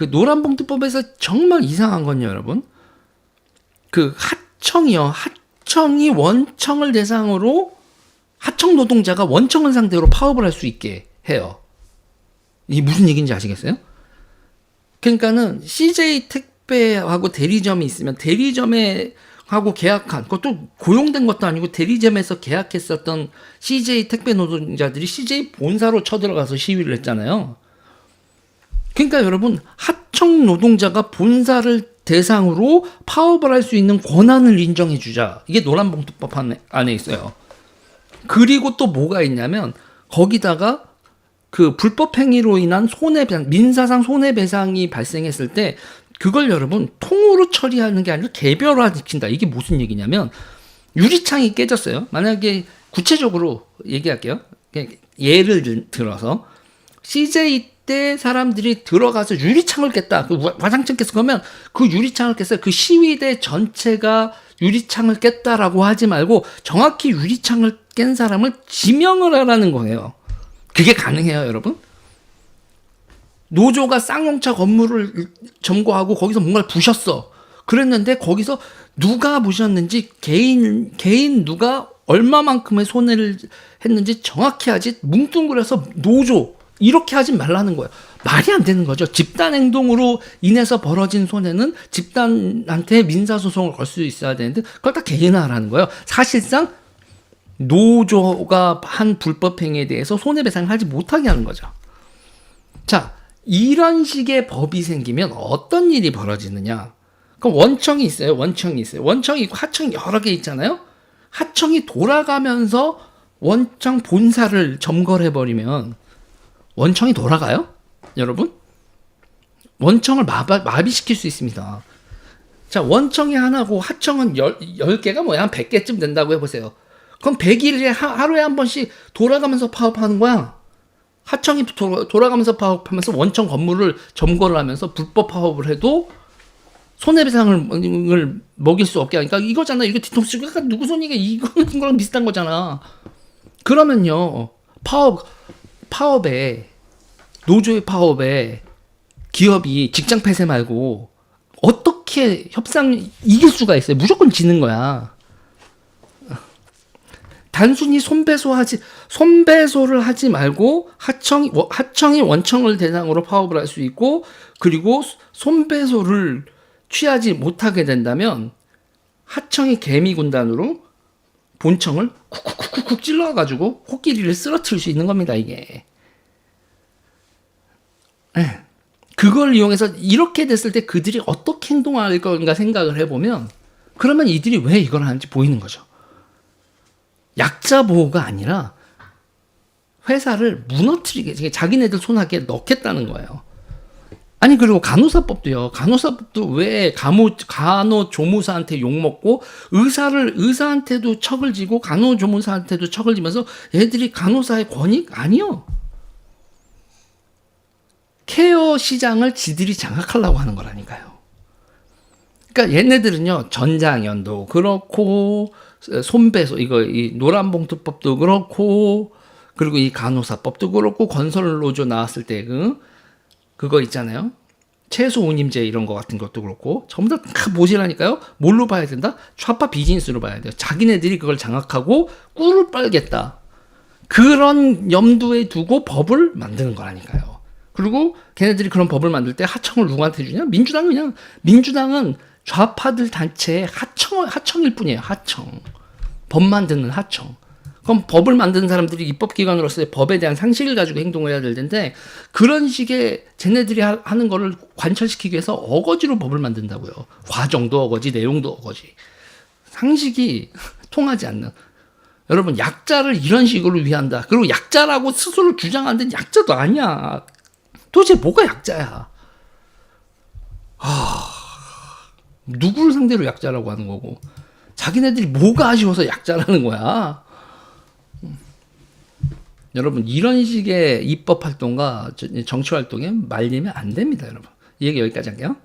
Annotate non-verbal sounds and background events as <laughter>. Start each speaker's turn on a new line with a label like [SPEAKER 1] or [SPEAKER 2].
[SPEAKER 1] 그 노란봉투법에서 정말 이상한 건요, 여러분. 그 하청이요. 하청이 원청을 대상으로 하청 노동자가 원청을 상대로 파업을 할 수 있게 해요. 이게 무슨 얘기인지 아시겠어요? 그러니까는 CJ 택배하고 대리점이 있으면 대리점에 하고 계약한 그것도 고용된 것도 아니고 대리점에서 계약했었던 CJ 택배 노동자들이 CJ 본사로 쳐들어가서 시위를 했잖아요. 그러니까 여러분 하청 노동자가 본사를 대상으로 파업을 할 수 있는 권한을 인정해 주자. 이게 노란봉투법 안에, 있어요. 그리고 또 뭐가 있냐면 거기다가 그 불법 행위로 인한 손해배상, 민사상 손해배상이 발생했을 때 그걸 여러분 통으로 처리하는 게 아니라 개별화 시킨다. 이게 무슨 얘기냐면 유리창이 깨졌어요. 만약에 구체적으로 얘기할게요. 예를 들- 들어서 CJ 때 사람들이 들어가서 유리창을 깼다. 그 와- 화장실 깼어. 그러면 그 유리창을 깼어요. 그 시위대 전체가 유리창을 깼다라고 하지 말고 정확히 유리창을 깬 사람을 지명을 하라는 거예요. 그게 가능해요, 여러분? 노조가 쌍용차 건물을 점거하고 거기서 뭔가를 부셨어. 그랬는데 거기서 누가 부셨는지 개인 개인 누가 얼마만큼의 손해를 했는지 정확히 하지 뭉뚱그려서 노조 이렇게 하지 말라는 거예요. 말이 안 되는 거죠. 집단 행동으로 인해서 벌어진 손해는 집단한테 민사 소송을 걸 수 있어야 되는데 그걸 다 개인화하라는 거예요. 사실상 노조가 한 불법 행위에 대해서 손해배상을 하지 못하게 하는 거죠. 자, 이런 식의 법이 생기면 어떤 일이 벌어지느냐? 그럼 원청이 있어요. 원청이 있어요. 원청이 있고 하청이 여러 개 있잖아요. 하청이 돌아가면서 원청 본사를 점거를 해버리면 원청이 돌아가요? 여러분? 원청을 마비, 마비 시킬 수 있습니다. 자, 원청이 하나고 하청은 열, 열 개가 뭐야? 한 100개쯤 된다고 해보세요. 그럼 100일에 하 루에 한 번씩 돌아가면서 파업하는 거야. 하청이 도- 돌아가면서 파업하면서 원청 건물을 점거를 하면서 불법 파업을 해도 손해배상을 먹일 수 없게 하니까 이거잖아. 이거 뒤통수 치고 누구 손이가 이거는 거랑 비슷한 거잖아. 그러면요. 파업 파업에 노조의 파업에 기업이 직장 폐쇄 말고 어떻게 협상 이길 수가 있어요? 무조건 지는 거야. 단순히 손배소하지 손배소를 하지 말고 하청이 워- 하청이 원청을 대상으로 파업을 할 수 있고 그리고 손배소를 취하지 못하게 된다면 하청이 개미 군단으로 본청을 쿡쿡 쿡쿡 찔러가지고 코끼리를 쓰러뜨릴 수 있는 겁니다 이게. 예. 그걸 이용해서 이렇게 됐을 때 그들이 어떻게 행동할 건가 생각을 해보면 그러면 이들이 왜 이걸 하는지 보이는 거죠. 약자 보호가 아니라 회사를 무너뜨리게 자기네들 손아귀에 넣겠다는 거예요. 아니 그리고 간호사법도요. 간호사법도 왜 간호 간호조무사한테 욕 먹고 의사를 의사한테도 척을 지고 간호조무사한테도 척을 지면서 얘들이 간호사의 권익 아니요. 케어 시장을 지들이 장악하려고 하는 거라니까요. 그러니까 얘네들은요 전장연도 그렇고 손배소 이거 이 노란봉투법도 그렇고 그리고 이 간호사법도 그렇고 건설 노조 나왔을 때그 그거 있잖아요. 최소 운임제 이런 거 같은 것도 그렇고 전부 다 보시라니까요. 뭘로 봐야 된다? 좌파 비즈니스로 봐야 돼요. 자기네들이 그걸 장악하고 꿀을 빨겠다. 그런 염두에 두고 법을 만드는 거라니까요. 그리고 걔네들이 그런 법을 만들 때 하청을 누구한테 주냐? 민주당은 그냥 민주당은 좌파들 단체의 하청 하청일 뿐이에요. 하청. 법 만드는 하청. 그럼 법을 만드는 사람들이 입법기관으로서의 법에 대한 상식을 가지고 행동을 해야 될 텐데 그런 식의 쟤네들이 하- 하는 거를 관철시키기 위해서 어거지로 법을 만든다고요. 과정도 어거지, 내용도 어거지. 상식이 <laughs> 통하지 않는. 여러분 약자를 이런 식으로 위한다. 그리고 약자라고 스스로 주장하는 약자도 아니야. 도대체 뭐가 약자야? 아, 누구를 상대로 약자라고 하는 거고 자기네들이 뭐가 아쉬워서 약자라는 거야. 음. 여러분 이런 식의 입법 활동과 저- 정치 활동에 말리면 안 됩니다, 여러분. 이 얘기 여기까지 할게요.